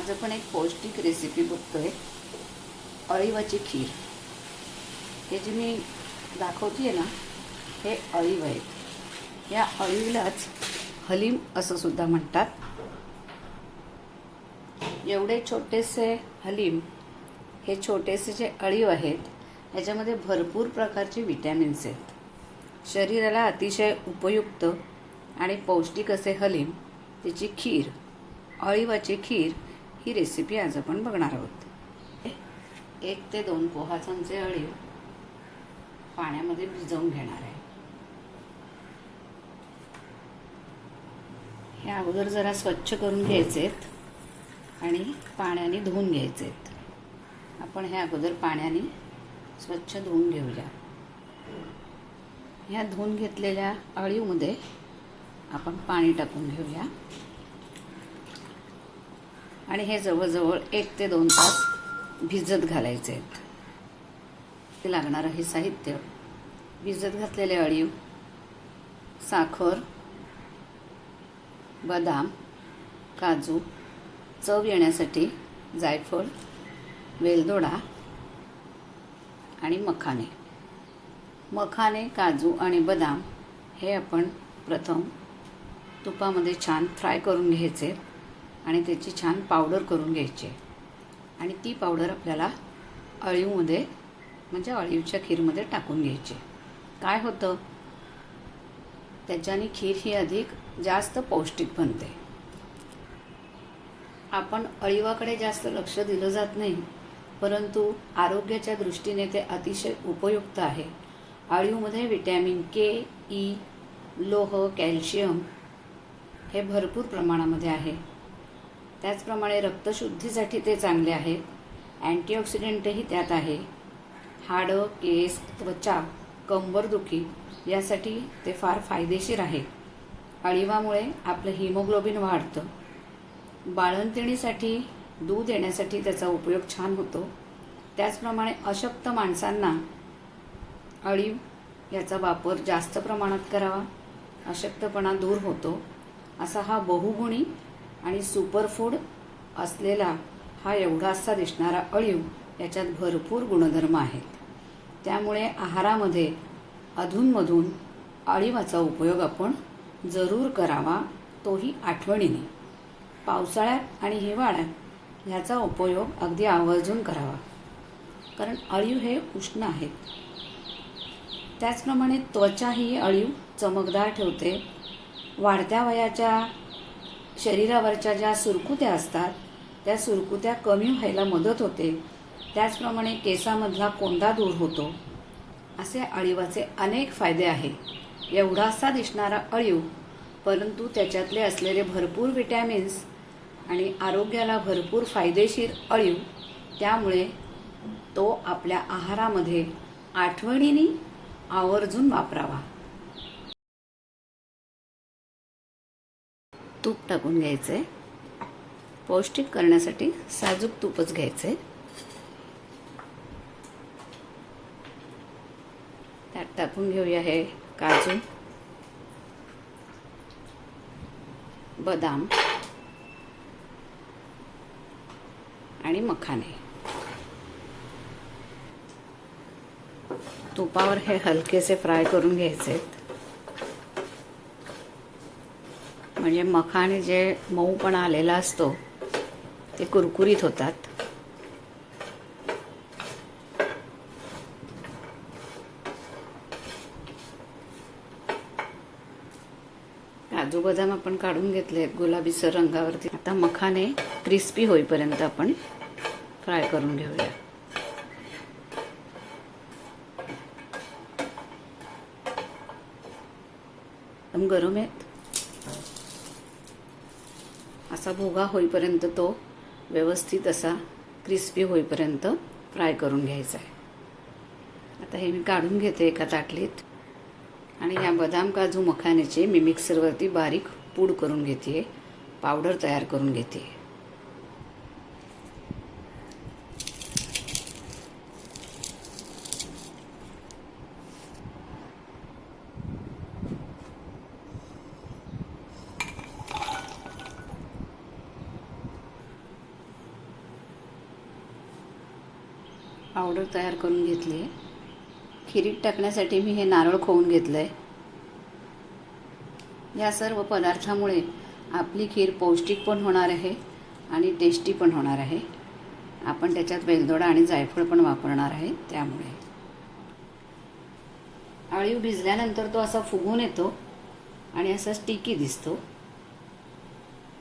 माझं पण एक पौष्टिक रेसिपी बघतोय. अळीवाची खीर. हे जे मी दाखवते ना हे अळीव आहेत. या अळीलाच हलीम असं सुद्धा म्हणतात. एवढे छोटेसे हलीम हे छोटेसे जे अळीव आहेत याच्यामध्ये भरपूर प्रकारचे विटॅमिन्स आहेत. शरीराला अतिशय उपयुक्त आणि पौष्टिक असे हलीम त्याची खीर अळीवाची खीर ही रेसिपी आज आपण बघणार आहोत. एक ते दोन पोहा चमचे अळीव पाण्यामध्ये भिजवून घेणार आहे. हे अगोदर जरा स्वच्छ करून घ्यायचेत आणि पाण्याने धुवून घ्यायचेत. आपण हे अगोदर पाण्याने स्वच्छ धुवून घेऊया. ह्या धुवून घेतलेल्या अळीवमध्ये आपण पाणी टाकून घेऊया. आणि हे जवळजवळ एक ते दोन तास भिजत घालायचे आहेत. ते लागणारं हे साहित्य. भिजत घातलेले अळीव साखर बदाम काजू चव येण्यासाठी जायफळ वेलदोडा आणि मखाने मखाने काजू आणि बदाम हे आपण प्रथम तुपामध्ये छान फ्राय करून घ्यायचे. आणि त्याची छान पावडर करून घ्यायची आणि ती पावडर आपल्याला अळीवमध्ये म्हणजे अळीवच्या खीरमध्ये टाकून घ्यायची काय होतं? त्याच्याने खीर ही अधिक जास्त पौष्टिक बनते. आपण अळीवाकडे जास्त लक्ष दिलं जात नाही परंतु आरोग्याच्या दृष्टीने ते अतिशय उपयुक्त आहे. अळीवमध्ये विटॅमिन के ई e, लोह कॅल्शियम हे भरपूर प्रमाणामध्ये आहे. त्याचप्रमाणे रक्तशुद्धीसाठी ते चांगले आहेत. अँटीऑक्सिडंटही त्यात आहे. हाडं केस त्वचा कंबरदुखी यासाठी ते फार फायदेशीर आहे. अळीवामुळे आपलं हिमोग्लोबिन वाढतं. बाळंतिणीसाठी दूध येण्यासाठी त्याचा उपयोग छान होतो. त्याचप्रमाणे अशक्त माणसांना अळीव याचा वापर जास्त प्रमाणात करावा. अशक्तपणा दूर होतो. असा हा बहुगुणी आणि सुपरफूड असलेला हा एवढासा दिसणारा अळीव याच्यात भरपूर गुणधर्म आहेत. त्यामुळे आहारामध्ये अधूनमधून अळीवाचा उपयोग आपण जरूर करावा तोही आठवणीने. पावसाळ्यात आणि हिवाळ्यात ह्याचा उपयोग अगदी आवर्जून करावा कारण अळीव हे उष्ण आहेत. त्याचप्रमाणे त्वचा ही अळीव चमकदार ठेवते. वाढत्या वयाच्या शरीरावरच्या ज्या सुरकुत्या असतात त्या सुरकुत्या कमी व्हायला मदत होते. त्याचप्रमाणे केसामधला कोंडा दूर होतो. असे अळीवाचे अनेक फायदे आहेत. एवढासा दिसणारा अळीव परंतु त्याच्यातले असलेले भरपूर विटॅमिन्स आणि आरोग्याला भरपूर फायदेशीर अळीव त्यामुळे तो आपल्या आहारामध्ये आठवणीने आवर्जून वापरावा. तूप टाकून घ्यायचे. पौष्टिक करण्यासाठी साजूक तूपच घ्यायचे. त्यात टाकून घेऊया हे काजू बदाम आणि मखाने. तुपावर हे हलकेसे फ्राय करून घ्यायचे आहेत म्हणजे मखाने जे मऊपणा आलेला असतो ते कुरकुरीत होतात. काजू बदाम आपण काढून घेतले गुलाबीसर रंगावरती. आता मखाने क्रिस्पी होईपर्यंत आपण फ्राय करून घेऊया. एकदम गरम आहेत. असा भोगा होईपर्यंत तो व्यवस्थित असा क्रिस्पी होईपर्यंत फ्राय करून घ्यायचा आहे. आता हे मी काढून घेते एका ताटलीत. आणि या बदाम काजू मखाण्याचे मी मिक्सरवरती बारीक पूड करून घेते पावडर तयार करून घेते पावडर तयार करून घेतली आहे. खिरीत टाकण्यासाठी मी हे नारळ खोवून घेतलं आहे या सर्व पदार्थामुळे आपली खीर पौष्टिक पण होणार आहे आणि टेस्टी पण होणार आहे. आपण त्याच्यात वेलदोडा आणि जायफळ पण वापरणार आहे त्यामुळे. आळीव भिजल्यानंतर तो असा फुगून येतो आणि असा स्टिकी दिसतो.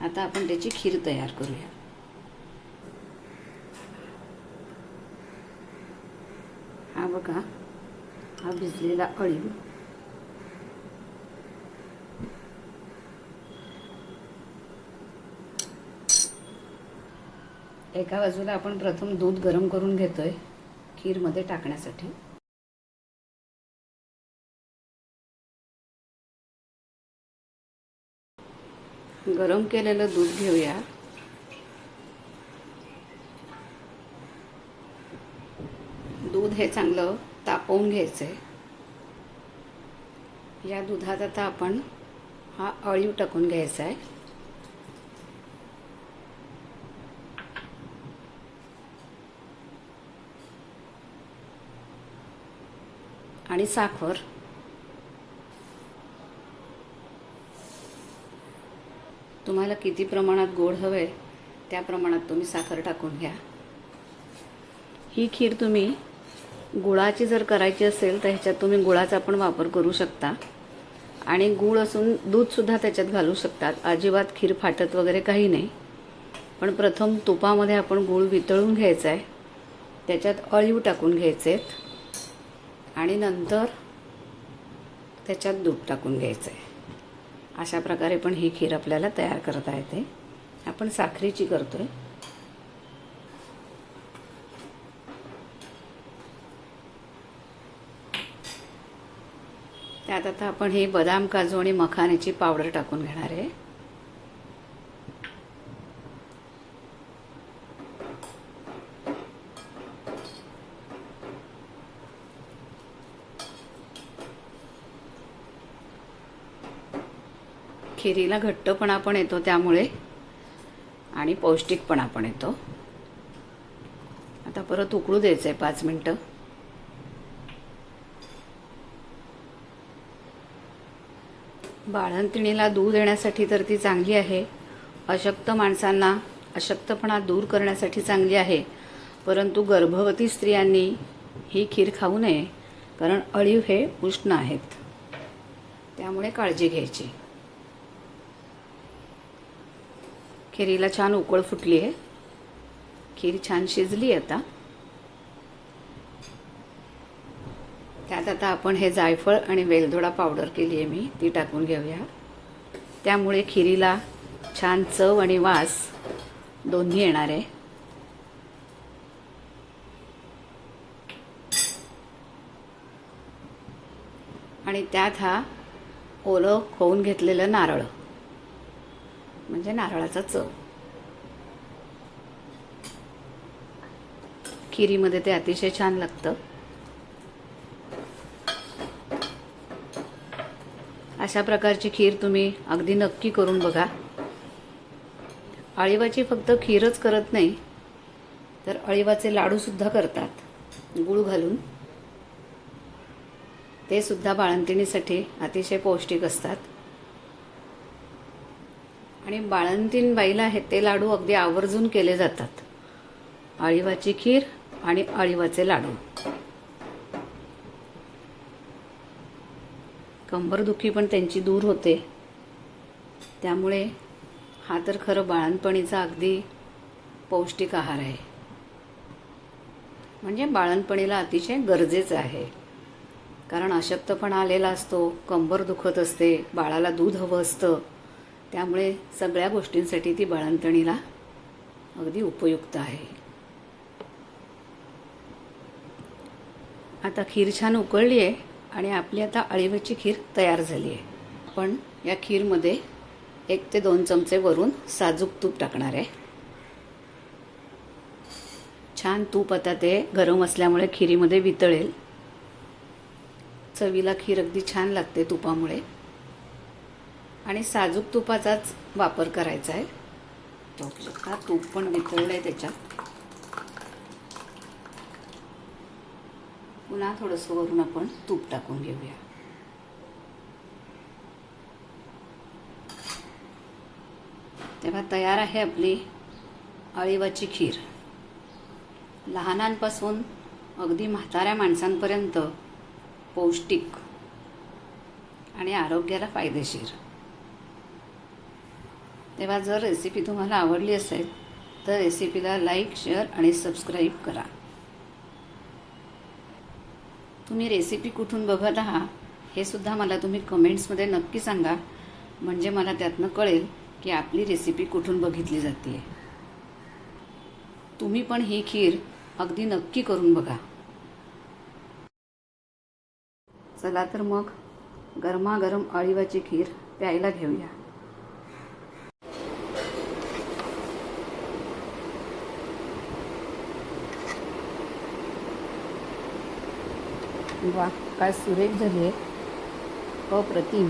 आता आपण त्याची खीर तयार करूया. हा बघा. हा भिजलेला अळीव एका बाजूला आपण प्रथम दूध गरम करून घेतोय खीरमध्ये टाकण्यासाठी. गरम केलेलं दूध घेऊया दूध हे चांगलं तापवून घ्यायचं आहे या दुधात आता आपण हा अळीव टाकून घ्यायचा आहे आणि साखर. तुम्हाला किती प्रमाणात गोड हवे त्या प्रमाणात तुम्ही साखर टाकून घ्या. ही खीर तुम्ही गुळाची जर करायची असेल तर ह्याच्यात तुम्ही गुळाचा पण वापर करू शकता. आणि गूळ असून दूधसुद्धा त्याच्यात घालू शकतात. अजिबात खीर फाटत वगैरे काही नाही. पण प्रथम तुपामध्ये आपण गूळ वितळून घ्यायचा आहे त्याच्यात अळीव टाकून घ्यायचे आहेत आणि नंतर त्याच्यात दूध टाकून घ्यायचं आहे अशा प्रकारे पण ही खीर आपल्याला तयार करता येते. आपण साखरेची आहे त्यात आता आपण ही बदाम काजू आणि मखाण्याची पावडर टाकून घेणार आहे. खिरीला घट्टपणा पण येतो त्यामुळे आणि पौष्टिकपणा पण येतो. आता परत उकळू द्यायचं आहे पाच मिनटं. बाळंतिणीला दूध येण्यासाठी तर ती चांगली आहे. अशक्त माणसांना अशक्तपणा दूर करण्यासाठी चांगली आहे. परंतु गर्भवती स्त्रियांनी ही खीर खाऊ नये कारण अळीव हे उष्ण आहेत. त्यामुळे काळजी घ्यायची. खिरीला छान उकळ फुटली आहे खीर छान शिजली आता. त्यात आता आपण हे जायफळ आणि वेलदोडा पावडर केली आहे मी ती टाकून घेऊया. त्यामुळे खिरीला छान चव आणि वास दोन्ही येणार. आहे आणि त्यात हा ओलं खोवून घेतलेलं नारळ. म्हणजे नारळाचा चव. खिरीमध्ये ते अतिशय छान लागतं. अशा प्रकारची खीर तुम्ही अगदी नक्की करून बघा. अळीवाची फक्त खीरच करत नाही तर अळीवाचे लाडूसुद्धा करतात गूळ घालून. ते सुद्धा बाळंतिणीसाठी अतिशय पौष्टिक असतात. आणि बाळंतीण बाईला हे ते लाडू अगदी आवर्जून केले जातात. अळीवाची खीर आणि अळीवाचे लाडू. कंबरदुखी पण त्यांची दूर होते. त्यामुळे हा तर खरं बाळणपणीचा अगदी पौष्टिक आहार आहे. म्हणजे बाळणपणीला अतिशय गरजेचं आहे. कारण अशक्तपणा आलेला असतो कंबर दुखत असते बाळाला दूध हवं असतं. त्यामुळे सगळ्या गोष्टींसाठी ती बाळणपणीला अगदी उपयुक्त आहे. आता खीर छान उकळली आहे आणि आपली आता अळीवाची खीर तयार झाली आहे. आपण या खीरमध्ये एक ते दोन चमचे वरून साजूक तूप टाकणार आहे. छान तूप आता ते गरम असल्यामुळे खिरीमध्ये वितळेल. चवीला खीर अगदी छान लागते तुपामुळे. आणि साजूक तुपाचाच वापर करायचा आहे. हा तूप पण वितळलं आहे त्याच्यात. पुन्हा थोडंसं वरून आपण तूप टाकून घेऊया. तेव्हा तयार आहे आपली अळीवाची खीर. लहानांपासून अगदी म्हाताऱ्या माणसांपर्यंत पौष्टिक आणि आरोग्याला फायदेशीर. तेव्हा जर रेसिपी तुम्हाला आवडली असेल तर रेसिपीला लाईक शेअर आणि सबस्क्राईब करा. तुम्ही रेसिपी कुठून बघत आहात हे सुद्धा मला तुम्ही कमेंट्समध्ये नक्की सांगा. म्हणजे मला त्यातनं कळेल की आपली रेसिपी कुठून बघितली जाते तुम्ही पण ही खीर अगदी नक्की करून बघा. चला तर मग गरमागरम अळीवाची खीर प्यायला घेऊया. वा काय सुरेख झाली आहे अप्रतिम.